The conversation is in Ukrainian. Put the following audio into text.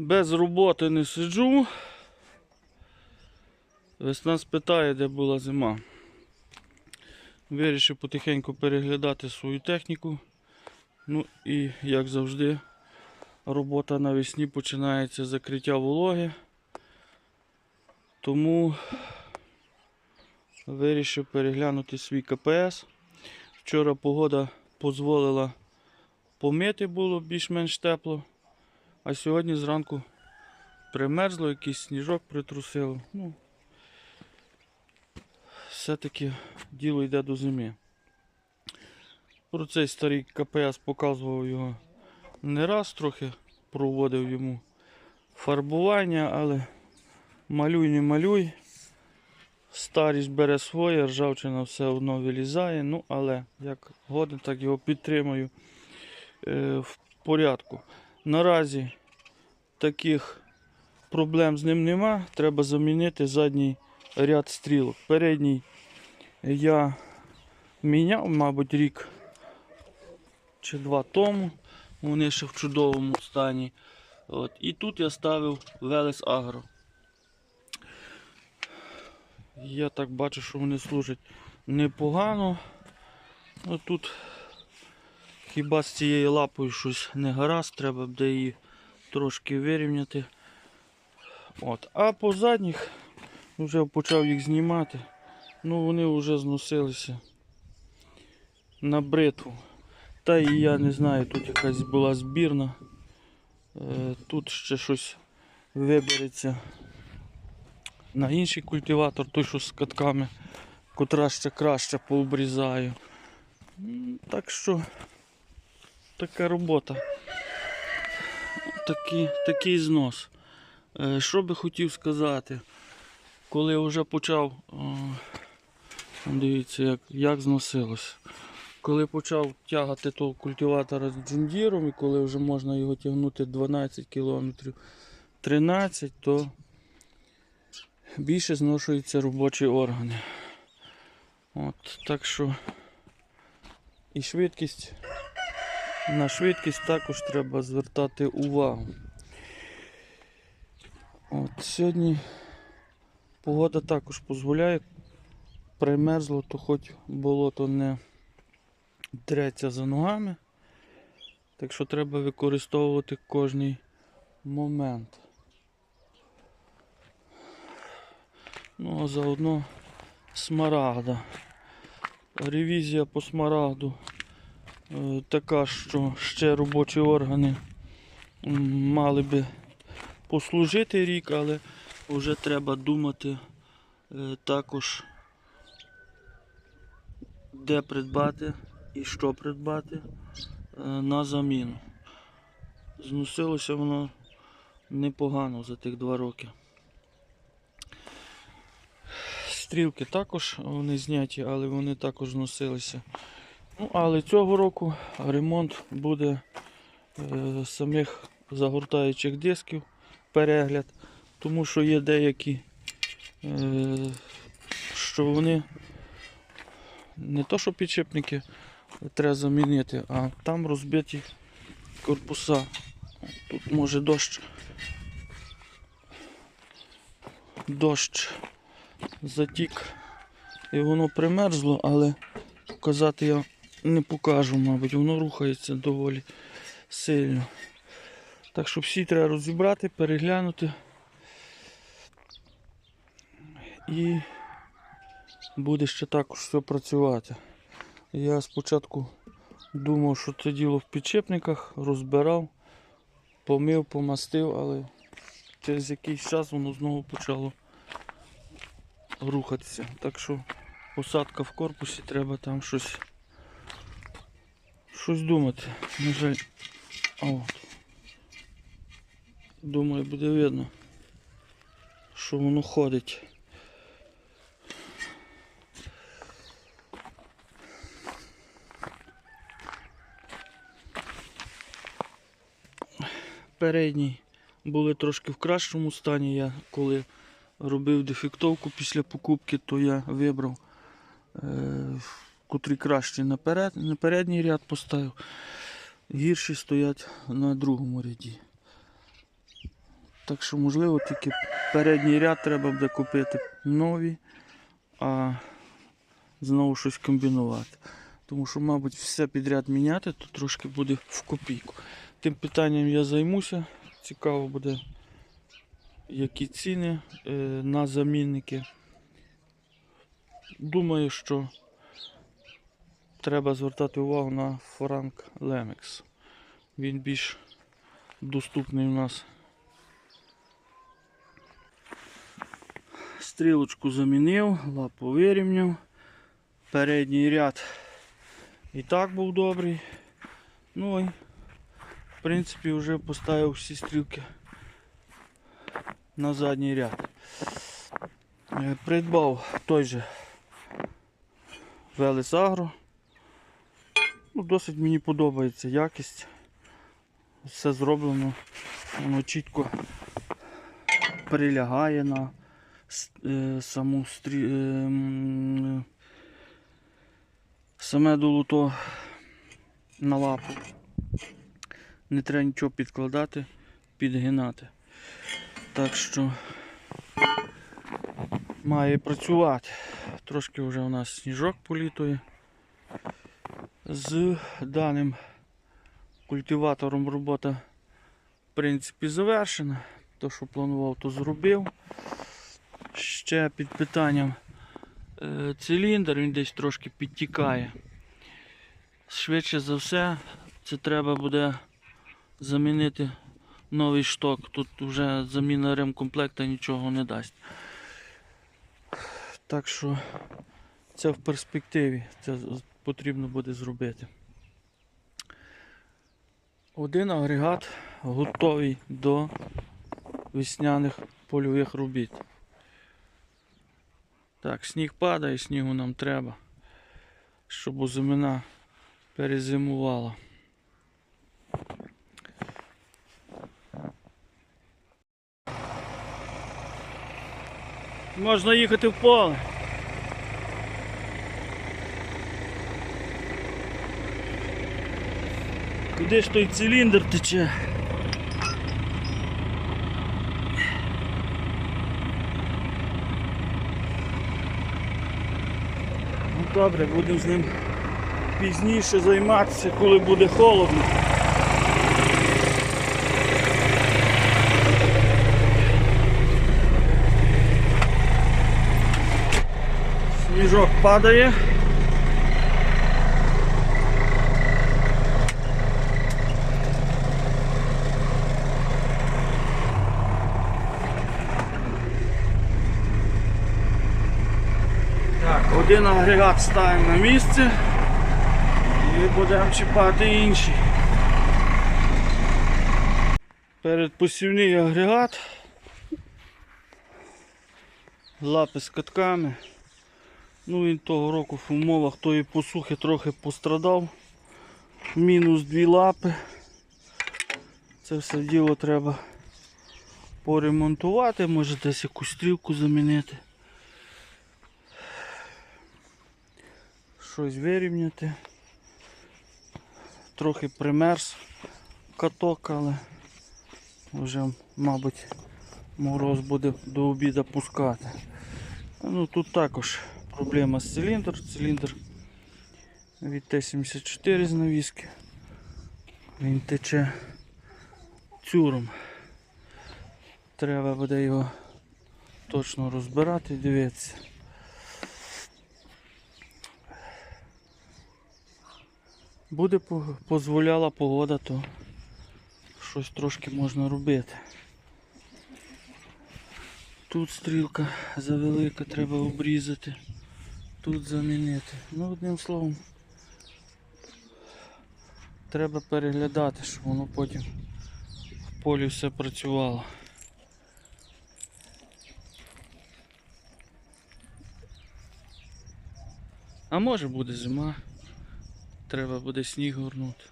Без роботи не сиджу. Весна спитає, де була зима. Вирішив потихеньку переглядати свою техніку. Ну і, як завжди, робота навесні починається з закриття вологи. Тому вирішив переглянути свій КПС. Вчора погода дозволила помити було більш-менш тепло. А сьогодні зранку примерзло, якийсь сніжок притрусило. Ну, все-таки діло йде до зими. Про цей старий КПС показував його не раз, трохи проводив йому фарбування, але малюй не малюй. Старість бере своє, ржавчина все одно вилізає. Ну, але як годен, так його підтримую е, в порядку. Наразі таких проблем з ним нема. Треба замінити задній ряд стрілок. Передній я міняв, мабуть, рік чи два тому. Вони ще в чудовому стані. От. І тут я ставив Велес Агро. Я так бачу, що вони служать непогано. Ну, тут хіба з цією лапою щось не гаразд, треба буде її трошки вирівняти. От. А по задніх вже почав їх знімати. Ну вони вже зносилися на бритву. Та і я не знаю, тут якась була збірна. Е, Тут ще щось вибереться на інший культиватор, той, що з катками, котра ще краще пообрізаю. Так що така робота. Такий, такий знос. Е, Що би хотів сказати, коли вже почав, о, дивіться, як, як зносилось. Коли почав тягати того культиватора з джундіром, і коли вже можна його тягнути 12 км, 13, то більше зношуються робочі органи. От, так що і швидкість, на швидкість також треба звертати увагу. От, сьогодні погода також дозволяє, примерзло, то хоч болото не треться за ногами. Так що треба використовувати кожний момент. Ну а заодно смарагда. Ревізія по смарагду така, що ще робочі органи мали би послужити рік, але вже треба думати е, також, де придбати і що придбати е, на заміну. Зносилося воно непогано за тих два роки. Стрілки також вони зняті, але вони також зносилися. Ну, але цього року ремонт буде е, самих загортаючих дисків, перегляд, тому що є деякі, е, що вони не то, що підшипники треба замінити, а там розбиті корпуса. Тут може дощ. Дощ затік і воно примерзло, але показати я не покажу, мабуть, воно рухається доволі сильно. Так що всі треба розібрати, переглянути. І буде ще також все працювати. Я спочатку думав, що це діло в підшипниках, розбирав, помив, помастив, але через якийсь час воно знову почало рухатися. Так що посадка в корпусі, треба там щось щось думати. На жаль. От. Думаю, буде видно, що воно ходить. Передні були трошки в кращому стані. Я коли робив дефектовку після покупки, то я вибрав, е, котрі краще наперед, на передній ряд поставив. Гірші стоять на другому ряді. Так що, можливо, тільки передній ряд треба буде купити нові, а знову щось комбінувати. Тому що, мабуть, все підряд міняти, то трошки буде в копійку. Тим питанням я займуся. Цікаво буде, які ціни е, на замінники. Думаю, що треба звертати увагу на франк Lemex. Він більш доступний у нас. Стрілочку замінив, лапу вирівняв. Передній ряд і так був добрий. Ну і в принципі вже поставив всі стрілки на задній ряд. Е, Придбав той же Велес Агро. Ну, досить мені подобається якість. Все зроблено, воно чітко прилягає на е, саму стрі... е, саме долуто на лапу. Не треба нічого підкладати, підгинати. Так що має працювати. Трошки вже у нас сніжок політує. З даним культиватором робота в принципі завершена. То, що планував, то зробив. Ще під питанням е, циліндр, він десь трошки підтікає. Швидше за все, це треба буде замінити новий шток. Тут вже заміна ремкомплекта нічого не дасть. Так що це в перспективі, це потрібно буде зробити. Один агрегат готовий до весняних польових робіт. Так, сніг падає, снігу нам треба, щоб озимина перезимувала. Можна їхати в поле. Куди ж той циліндр тече? Ну добре, будемо з ним пізніше займатися, коли буде холодно. Сніжок падає. Так, один агрегат ставимо на місце і будемо чіпати інший. Передпосівний агрегат. Лапи з катками. Ну він того року в умовах тої посухи трохи пострадав. Мінус дві лапи. Це все діло треба поремонтувати, може десь якусь стрілку замінити. Щось вирівняти. Трохи примерз каток, але вже, мабуть, мороз буде до обіду пускати. Ну тут також проблема з циліндр. Циліндр від Т-74 з навіски. Він тече цюром. Треба буде його точно розбирати дивитися. Буде дозволяла погода, то щось трошки можна робити. Тут стрілка завелика, треба обрізати, тут замінити. Ну, одним словом, треба переглядати, щоб воно потім в полі все працювало. А може буде зима, треба буде сніг горнути.